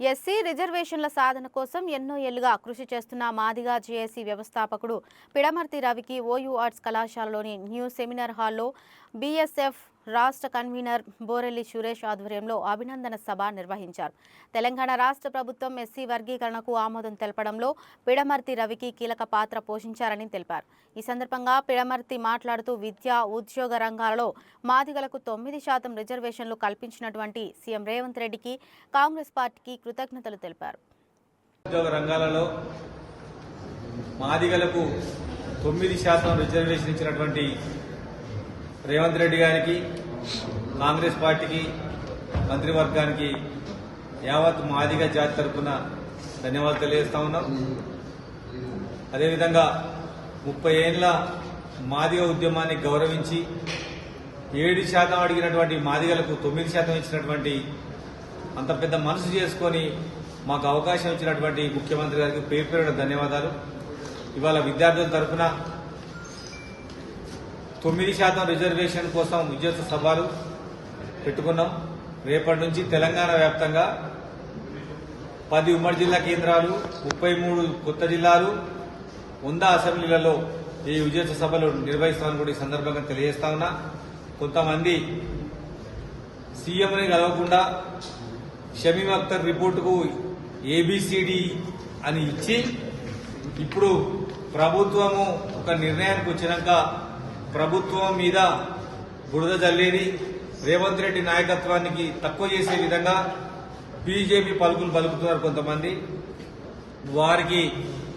SC రిజర్వేషన్ల సాధన కోసం ఎన్నో ఏళ్ళుగా కృషి చేస్తున్న మాదిగా జేఏసీ వ్యవస్థాపకుడు పిడమర్తి రవికి ఓయూ ఆర్ట్స్ కళాశాలలోని న్యూ సెమినార్ హాల్లో బీఎస్ఎఫ్ రాష్ట్ర కన్వీనర్ బోరెల్లి సురేష్ ఆధ్వర్యంలో అభినందన సభ నిర్వహించారు. తెలంగాణ రాష్ట్ర ప్రభుత్వం ఎస్సీ వర్గీకరణకు ఆమోదం తెలపడంలో పిడమర్తి రవికి కీలక పాత్ర పోషించారని తెలిపారు. ఈ సందర్భంగా పిడమర్తి మాట్లాడుతూ విద్య ఉద్యోగ రంగాలలో మాదిగలకు తొమ్మిది శాతం రిజర్వేషన్లు కల్పించినటువంటి సీఎం రేవంత్ రెడ్డికి కాంగ్రెస్ పార్టీకి కృతజ్ఞతలు తెలిపారు. ఉద్యోగ రంగాలలో మాదిగలకు తొమ్మిది శాతం రిజర్వేషన్ ఇచ్చినటువంటి రేవంత్ రెడ్డి గారికి కాంగ్రెస్ పార్టీకి మంత్రివర్గానికి యావత్ మాదిగ జాతి తరఫున ధన్యవాదాలు తెలియజేస్తా ఉన్నాం. అదేవిధంగా ముప్పై ఏళ్ళ మాదిగ ఉద్యమాన్ని గౌరవించి ఏడు శాతం అడిగినటువంటి మాదిగలకు తొమ్మిది శాతం ఇచ్చినటువంటి అంత పెద్ద మనసు చేసుకొని మాకు అవకాశం ఇచ్చినటువంటి ముఖ్యమంత్రి గారికి పేరు పేరున ధన్యవాదాలు. ఇవాళ విద్యార్థుల తరఫున తొమ్మిది శాతం రిజర్వేషన్ కోసం ఉద్యోగ సభలు పెట్టుకున్నాం. రేపటి నుంచి తెలంగాణ వ్యాప్తంగా పది ఉమ్మడి జిల్లా కేంద్రాలు ముప్పై మూడు కొత్త జిల్లాలు వంద అసెంబ్లీలలో ఈ విజయోత్సవ సభలు నిర్వహిస్తామని కూడా ఈ సందర్భంగా తెలియజేస్తా ఉన్నా. కొంతమంది సీఎంని కలవకుండా షమీమ్ అఖ్తర్ రిపోర్టుకు ఏబిసిడి అని ఇచ్చి ఇప్పుడు ప్రభుత్వము ఒక నిర్ణయానికి వచ్చినాక ప్రభుత్వం మీద బురద జల్లేది. రేవంత్ రెడ్డి నాయకత్వానికి తక్కువ చేసే విధంగా బీజేపీ పలుకులు పలుకుతున్నారు కొంతమంది. వారికి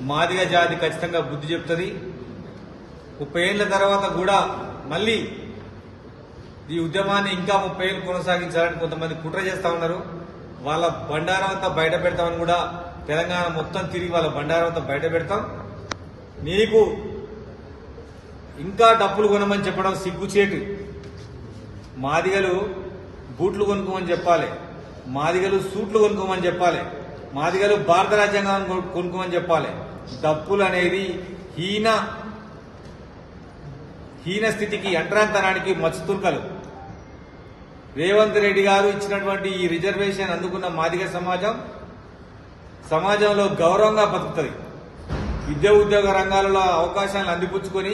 మాదిగ జాతి ఖచ్చితంగా బుద్ధి చెప్తుంది. ముప్పై ఏళ్ళ తర్వాత కూడా మళ్ళీ ఈ ఉద్యమాన్ని ఇంకా ముప్పై ఏళ్ళు కొనసాగించాలని కొంతమంది కుట్ర చేస్తా ఉన్నారు. వాళ్ళ బండారం అంతా బయట పెడతామని కూడా తెలంగాణ మొత్తం తిరిగి వాళ్ళ బండారం అంతా బయట పెడతాం. నీకు ఇంకా డప్పులు కొనమని చెప్పడం సిగ్గుచేటు మాదిగలు బూట్లు కొనుక్కోమని చెప్పాలి. మాదిగలు సూట్లు కొనుక్కోమని చెప్పాలి. మాదిగలు భారత రాజ్యాంగాన్ని కొనుక్కోమని చెప్పాలి. డప్పులు అనేది హీన హీన స్థితికి అంటరాంతనానికి మచ్చుతుర్కలు. రేవంత్ రెడ్డి గారు ఇచ్చినటువంటి ఈ రిజర్వేషన్ అందుకున్న మాదిగ సమాజం సమాజంలో గౌరవంగా బతుకుతుంది. విద్యా ఉద్యోగ రంగాలలో అవకాశాలను అందిపుచ్చుకొని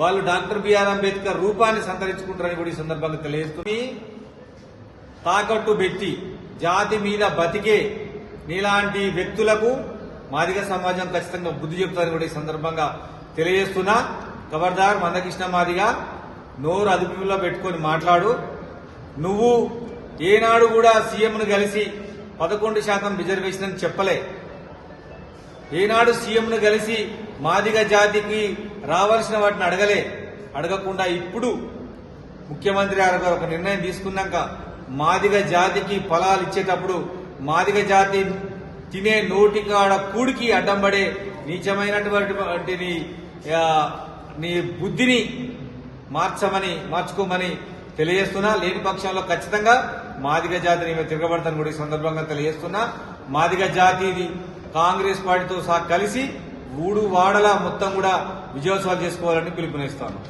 వాళ్ళు డాక్టర్ బిఆర్ అంబేద్కర్ రూపాన్ని సంతరించుకుంటారని కూడా ఈ సందర్భంగా తెలియజేస్తుంది. తాకట్టు పెట్టి జాతి మీద బతికే నీలాంటి వ్యక్తులకు మాదిగ సమాజం ఖచ్చితంగా బుద్ధి చెబుతారని కూడా ఈ సందర్భంగా తెలియజేస్తున్నా. ఖబర్దార్ మందకృష్ణ మాదిగా నోరు అదుపులో పెట్టుకొని మాట్లాడు. నువ్వు ఏనాడు కూడా సీఎంను కలిసి పదకొండు శాతం రిజర్వేషన్ అని చెప్పలే. ఏనాడు సీఎంను కలిసి మాదిగ జాతికి రావాల్సిన వాటిని అడగలే. అడగకుండా ఇప్పుడు ముఖ్యమంత్రి గారు ఒక నిర్ణయం తీసుకున్నాక మాదిగ జాతికి ఫలాలు ఇచ్చేటప్పుడు మాదిగ జాతి తినే నోటికాడ కూడికి అడ్డం పడే నీచమైనటువంటి నీ, నీ బుద్ధిని మార్చమని మార్చుకోమని తెలియజేస్తున్నా. లేని పక్షంలో ఖచ్చితంగా మాదిగ జాతిని మేము తిరగబడతాను కూడా ఈ సందర్భంగా తెలియజేస్తున్నా. మాదిగ జాతిది కాంగ్రెస్ పార్టీతో సహా కలిసి ఊడు వాడల మొత్తం కూడా విజయోత్సవాలు చేసుకోవాలని పిలుపునిస్తాను.